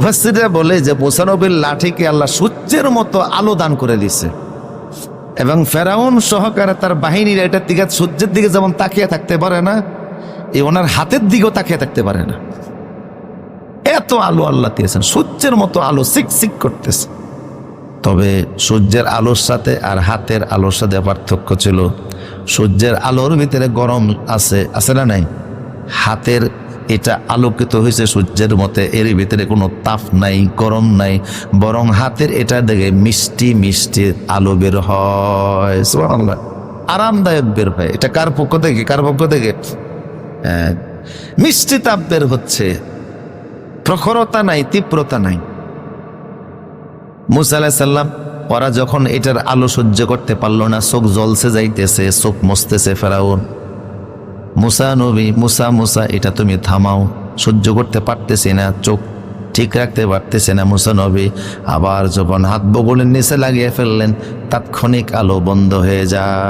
মুফাসসিররা বলে যে মুসানবির লাঠিকে আল্লাহ সূর্যের মতো আলো দান করে দিছে এবং ফেরাউন সহকারে তার বাহিনীরা এটার দিকে সূর্যের দিকে যেমন তাকিয়ে থাকতে পারে না এই ওনার হাতের দিকেও তাকিয়ে থাকতে পারে না। এত আলো আল্লাহ দিয়েছেন, সূর্যের মতো আলো সিক সিক করতেছে। তবে সূর্যের আলোর সাথে আর হাতের আলোর সাথে পার্থক্য ছিল, সূর্যের আলোর ভিতরে গরম আছে আছে না নাই? হাতের এটা আলোকিত হয়েছে সূর্যের মতে। এর ভিতরে কোনো তাপ নাই গরম নাই বরং হাতের এটা দেখে মিষ্টি মিষ্টি আলো বের হয়। আরামদায়ক বের হয়। এটা কার পক্ষ থেকে? কার পক্ষ থেকে? হ্যাঁ, মিষ্টি তাপ বের হচ্ছে। প্রখরতা নাই তীব্রতা নাই। মুসা আলাহিসাল্লাম ওরা যখন এটার আলো সহ্য করতে পারল না চোখ জলসে যাইতেছে চোখ মসতেছে ফেরাউন। মুসা নবী, মুসা মুসা, এটা তুমি থামাও। সহ্য করতে পারতেছি না, চোখ ঠিক রাখতে পারতেছে না মুসা নবী। আবার যখন হাত বগলের নিচে লাগিয়ে ফেললেন, তাৎক্ষণিক আলো বন্ধ হয়ে যায়।